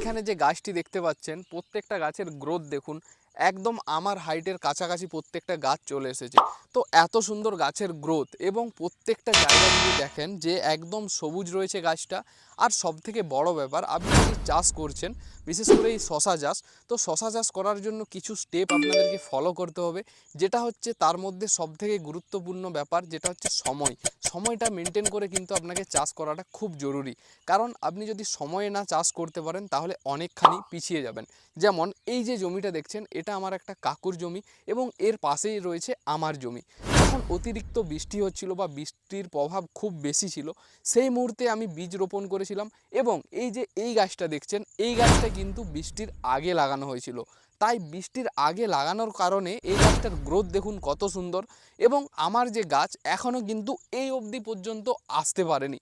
এইখানে যে গাছটি দেখতে পাচ্ছেন প্রত্যেকটা গাছের গ্রোথ দেখুন। একদম আমার হাইটের কাছাকাছি প্রত্যেকটা গাছ চলে এসেছে। তো এত সুন্দর গাছের গ্রোথ এবং প্রত্যেকটা জায়গা যদি দেখেন যে একদম সবুজ রয়েছে গাছটা, আর সব থেকে বড় ব্যাপার, আপনি যদি চাষ করছেন, বিশেষ করে এই শশা চাষ, তো শশা চাষ করার জন্য কিছু স্টেপ আপনাদেরকে ফলো করতে হবে, যেটা হচ্ছে তার মধ্যে সব থেকে গুরুত্বপূর্ণ ব্যাপার, যেটা হচ্ছে সময়। সময়টা মেনটেন করে কিন্তু আপনাকে চাষ করাটা খুব জরুরি। কারণ আপনি যদি সময়ে না চাষ করতে পারেন, তাহলে অনেকখানি পিছিয়ে যাবেন। যেমন এই যে জমিটা দেখছেন, এটা আমার একটা কাকুর জমি এবং এর পাশেই রয়েছে আমার জমি। যখন অতিরিক্ত বৃষ্টি হচ্ছিল বা বৃষ্টির প্রভাব খুব বেশি ছিল, সেই মুহূর্তে আমি বীজ রোপণ করেছিলাম এবং এই যে এই গাছটা দেখছেন, এই গাছটা কিন্তু বৃষ্টির আগে লাগানো হয়েছিল। তাই বৃষ্টির আগে লাগানোর কারণে এই গাছটার গ্রোথ দেখুন কত সুন্দর এবং আমার যে গাছ এখনও কিন্তু এই অবধি পর্যন্ত আসতে পারেনি।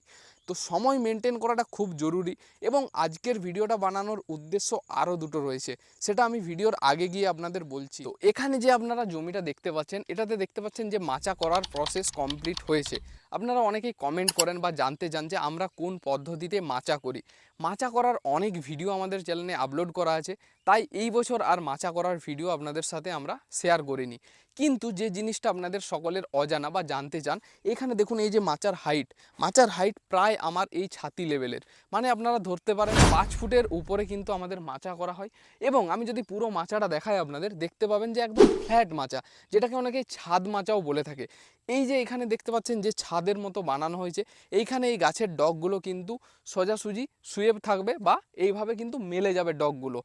তো সময় মেনটেন করাটা খুব জরুরি এবং আজকের ভিডিওটা বানানোর উদ্দেশ্য আরও দুটো রয়েছে। সেটা আমি ভিডিওর আগে গিয়ে আপনাদের বলছি। তো এখানে যে আপনারা জমিটা দেখতে পাচ্ছেন, এটাতে দেখতে পাচ্ছেন যে মাচা করার প্রসেস কমপ্লিট হয়েছে। আপনারা অনেকেই কমেন্ট করেন বা জানতে চান যে আমরা কোন পদ্ধতিতে মাচা করি। মাচা করার অনেক ভিডিও আমাদের চ্যানেলে আপলোড করা আছে। তাই এই বছর আর মাচা করার ভিডিও আপনাদের সাথে আমরা শেয়ার করিনি। কিন্তু যে জিনিসটা আপনাদের সকলের অজানা বা জানতে চান, এখানে দেখুন এই যে মাচার হাইট মাচার হাইট প্রায় আমার এই ছাতি লেভেলের মানে আপনারা ধরতে পারেন পাঁচ ফুটের উপরে কিন্তু আমাদের মাচা করা হয়। এবং আমি যদি পুরো মাচাটা দেখাই আপনাদের, দেখতে পাবেন যে একদম ফ্ল্যাট মাচা, যেটাকে অনেকে ছাদ মাচাও বলে থাকে। এই যে এখানে দেখতে পাচ্ছেন যে ছাদের মতো বানানো হয়েছে। এইখানে এই গাছের ডগগুলো কিন্তু সোজাসুজি শুয়ে থাকবে বা এইভাবে কিন্তু মেলে যাবে ডগগুলো।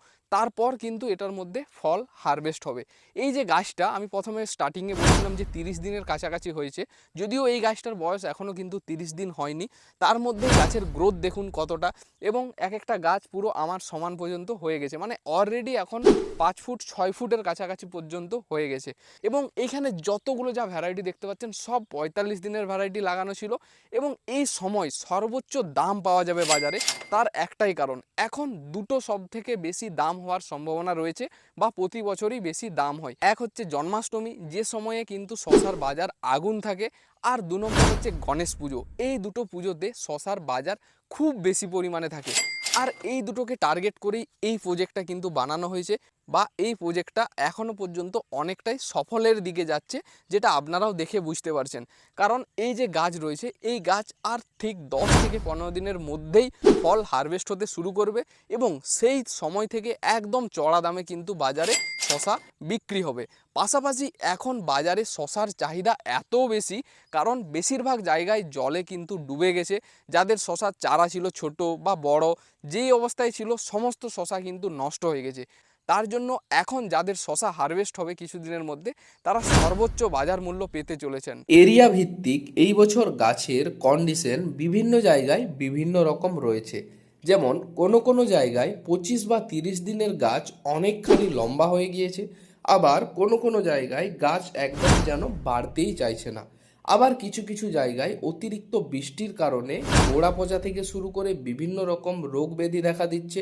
তারপর কিন্তু এটার মধ্যে ফল হারভেস্ট হবে। এই যে গাছটা, আমি প্রথমে স্টার্টিংয়ে বলছিলাম যে তিরিশ দিনের কাছাকাছি হয়েছে, যদিও এই গাছটার বয়স এখনও কিন্তু তিরিশ দিন হয়নি। তার মধ্যে গাছের গ্রোথ দেখুন কতটা, এবং এক একটা গাছ পুরো আমার সমান পর্যন্ত হয়ে গেছে। মানে অলরেডি এখন পাঁচ ফুট, ছয় ফুটের কাছাকাছি পর্যন্ত হয়ে গেছে। এবং এখানে যতগুলো যা ভ্যারাইটি দেখতে পাচ্ছেন, সব পঁয়তাল্লিশ দিনের ভ্যারাইটি লাগানো ছিল, এবং এই সময় সর্বোচ্চ দাম পাওয়া যাবে বাজারে, তার একটাই কারণ। এখন দুটো সব থেকে বেশি দাম হওয়ার সম্ভাবনা রয়েছে বা প্রতি বছরই বেশি দাম হয়। এক হচ্ছে জন্মাষ্টমী, যে সময়ে কিন্তু শশার বাজার আগুন থাকে আর দু নম্বর হচ্ছে গণেশ পুজো। এই দুটো পুজোতে শশার বাজার খুব বেশি পরিমাণে থাকে। আর এই দুটোকে টার্গেট করেই এই প্রোজেক্টটা কিন্তু বানানো হয়েছে। বা এই প্রজেক্টটা এখনও পর্যন্ত অনেকটাই সফলের দিকে যাচ্ছে, যেটা আপনারাও দেখে বুঝতে পারছেন। কারণ এই যে গাছ রয়েছে, এই গাছ আর ঠিক দশ থেকে পনেরো দিনের মধ্যেই ফল হারভেস্ট হতে শুরু করবে এবং সেই সময় থেকে একদম চড়া দামে কিন্তু বাজারে শশা বিক্রি হবে। পাশাপাশি এখন বাজারে শশার চাহিদা এত বেশি, কারণ বেশিরভাগ জায়গায় জলে কিন্তু ডুবে গেছে। যাদের শশার চারা ছিল ছোট বা বড়, যেই অবস্থায় ছিল, সমস্ত শশা কিন্তু নষ্ট হয়ে গেছে। তার জন্য এখন যাদের শশা হারভেস্ট হবে কিছুদিনের মধ্যে, তারা সর্বোচ্চ বাজার মূল্য পেতে চলেছেন। এরিয়া ভিত্তিক এই বছর গাছের কন্ডিশন বিভিন্ন জায়গায় বিভিন্ন রকম রয়েছে। যেমন, কোনো কোনো জায়গায় পঁচিশ বা তিরিশ দিনের গাছ অনেকখানি লম্বা হয়ে গিয়েছে, আবার কোনো কোনো জায়গায় গাছ একদম যেন বাড়তেই চাইছে না। আবার কিছু কিছু জায়গায় অতিরিক্ত বৃষ্টির কারণে গোড়া পচা থেকে শুরু করে বিভিন্ন রকম রোগ ব্যাধি দেখা দিচ্ছে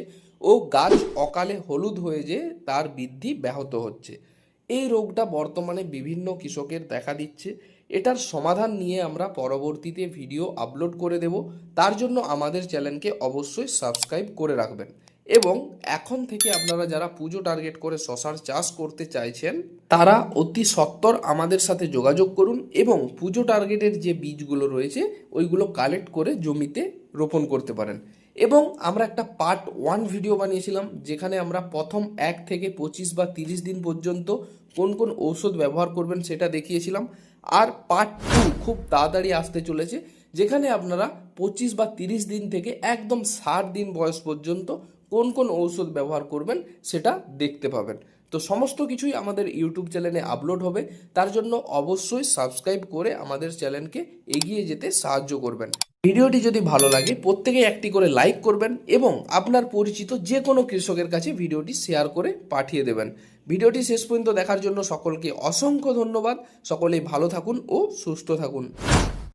ও গাছ অকালে হলুদ হয়ে যে তার বৃদ্ধি ব্যাহত হচ্ছে। এই রোগটা বর্তমানে বিভিন্ন কৃষকের দেখা দিচ্ছে। এটার সমাধান নিয়ে আমরা পরবর্তীতে ভিডিও আপলোড করে দেব। তার জন্য আমাদের চ্যানেলকে অবশ্যই সাবস্ক্রাইব করে রাখবেন। এবং এখন থেকে আপনারা যারা পুজো টার্গেট করে শশার চাষ করতে চাইছেন, তারা অতি সত্বর আমাদের সাথে যোগাযোগ করুন এবং পুজো টার্গেটের যে বীজগুলো রয়েছে, ওইগুলো কালেক্ট করে জমিতে রোপণ করতে পারেন। এবং আমরা একটা পার্ট ওয়ান ভিডিও বানিয়েছিলাম, যেখানে আমরা প্রথম এক থেকে পঁচিশ বা তিরিশ দিন পর্যন্ত কোন কোন ঔষধ ব্যবহার করবেন সেটা দেখিয়েছিলাম। আর পার্ট টু খুব তাড়াতাড়ি আসতে চলেছে, যেখানে আপনারা পঁচিশ বা তিরিশ দিন থেকে একদম ষাট দিন বয়স পর্যন্ত কোন কোন ঔষধ ব্যবহার করবেন সেটা দেখতে পাবেন। তো সমস্ত কিছুই আমাদের ইউটিউব চ্যানেলে আপলোড হবে, তার জন্য অবশ্যই সাবস্ক্রাইব করে আমাদের চ্যানেলকে এগিয়ে যেতে সাহায্য করবেন। ভিডিওটি যদি ভালো লাগে, প্রত্যেকে একটি করে লাইক করবেন এবং আপনার পরিচিত যে কোনো কৃষকের কাছে ভিডিওটি শেয়ার করে পাঠিয়ে দেবেন। ভিডিওটি শেষ পর্যন্ত দেখার জন্য সকলকে অসংখ্য ধন্যবাদ। সকলেই ভালো থাকুন ও সুস্থ থাকুন।